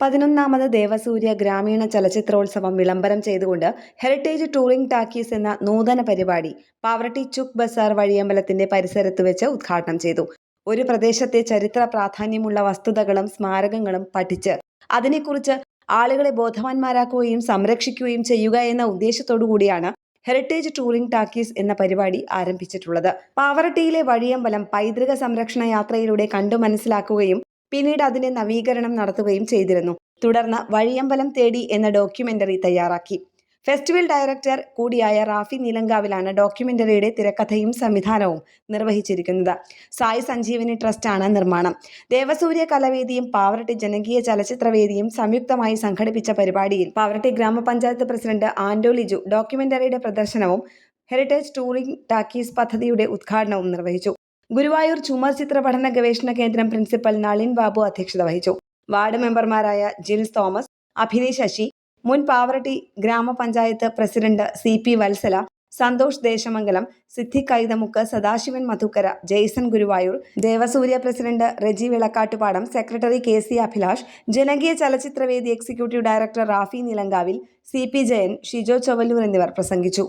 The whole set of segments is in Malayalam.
പതിനൊന്നാമത് ദേവസൂര്യ ഗ്രാമീണ ചലച്ചിത്രോത്സവം വിളംബരം ചെയ്തുകൊണ്ട് ഹെറിറ്റേജ് ടൂറിംഗ് ടാക്കീസ് എന്ന നൂതന പരിപാടി പാവറട്ടി ചുക്ക് ബസാർ വഴിയമ്പലത്തിന്റെ പരിസരത്ത് വെച്ച് ഉദ്ഘാടനം ചെയ്തു. ഒരു പ്രദേശത്തെ ചരിത്ര പ്രാധാന്യമുള്ള വസ്തുതകളും സ്മാരകങ്ങളും പഠിച്ച് അതിനെക്കുറിച്ച് ആളുകളെ ബോധവാന്മാരാക്കുകയും സംരക്ഷിക്കുകയും ചെയ്യുക എന്ന ഉദ്ദേശത്തോടു കൂടിയാണ് ഹെറിറ്റേജ് ടൂറിംഗ് ടാക്കീസ് എന്ന പരിപാടി ആരംഭിച്ചിട്ടുള്ളത്. പാവറട്ടിയിലെ വഴിയമ്പലം പൈതൃക സംരക്ഷണ യാത്രയിലൂടെ കണ്ടു മനസ്സിലാക്കുകയും പിന്നീട് അതിന്റെ നവീകരണം നടത്തുകയും ചെയ്തിരുന്നു. തുടർന്ന് വഴിയമ്പലം തേടി എന്ന ഡോക്യുമെന്ററി തയ്യാറാക്കി. ഫെസ്റ്റിവൽ ഡയറക്ടർ കൂടിയായ റാഫി നീലങ്കാവിലാണ് ഡോക്യുമെന്ററിയുടെ തിരക്കഥയും സംവിധാനവും നിർവഹിച്ചിരിക്കുന്നത്. സായി സഞ്ജീവനി ട്രസ്റ്റാണ് നിർമ്മാണം. ദേവസൂര്യ കലവേദിയും പാവറട്ടി ജനകീയ ചലച്ചിത്രവേദിയും സംയുക്തമായി സംഘടിപ്പിച്ച പരിപാടിയിൽ പാവറട്ടി ഗ്രാമപഞ്ചായത്ത് പ്രസിഡന്റ് ആൻഡോ ലിജു ഡോക്യുമെന്ററിയുടെ പ്രദർശനവും ഹെറിറ്റേജ് ടൂറിംഗ് ടാക്കീസ് പദ്ധതിയുടെ ഉദ്ഘാടനവും നിർവഹിച്ചു. ഗുരുവായൂർ ചുമർ ചിത്ര പഠന ഗവേഷണ കേന്ദ്രം പ്രിൻസിപ്പൽ നളിൻ ബാബു അധ്യക്ഷത വഹിച്ചു. വാർഡ് മെമ്പർമാരായ ജിൽസ് തോമസ് അഭിനി ശശി മുൻ പാവറട്ടി ഗ്രാമപഞ്ചായത്ത് president C P Valsala Santhosh Desamangalam Siddhi Kaithamukku Sadasivan Madhukkara Jaison Guruvayur Devasurya president Reji Vilakkattupadam secretary K C Abhilash Janakeeya Chalachithravedi executive director Rafi Nilankavil C P Jayan Shijo Chowalloor എന്നിവർ പ്രസംഗിച്ചു.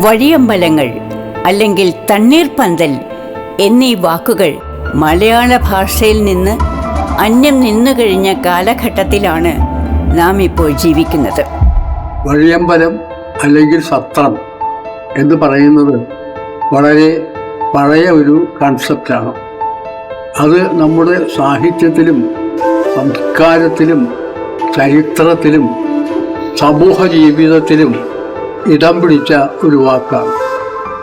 വഴിയമ്പലങ്ങൾ അല്ലെങ്കിൽ തണ്ണീർപ്പന്തൽ എന്നീ വാക്കുകൾ മലയാള ഭാഷയിൽ നിന്ന് അന്യം നിന്നു കഴിഞ്ഞ കാലഘട്ടത്തിലാണ് നാം ഇപ്പോൾ ജീവിക്കുന്നത്. വഴിയമ്പലം അല്ലെങ്കിൽ സത്രം എന്ന് പറയുന്നത് വളരെ പഴയ ഒരു കൺസെപ്റ്റാണ് അത് നമ്മുടെ സാഹിത്യത്തിലും സംസ്കാരത്തിലും ചരിത്രത്തിലും സമൂഹ ജീവിതത്തിലും ഇടം പിടിച്ച ഒരു വാക്കാണ്.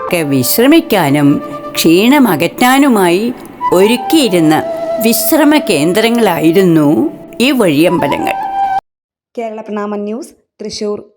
ഒക്കെ വിശ്രമിക്കാനും ക്ഷീണമകറ്റാനുമായി ഒരുക്കിയിരുന്ന വിശ്രമ കേന്ദ്രങ്ങളായിരുന്നു ഈ വഴിയമ്പലങ്ങൾ. കേരള പ്രണാമൻ ന്യൂസ് തൃശൂർ.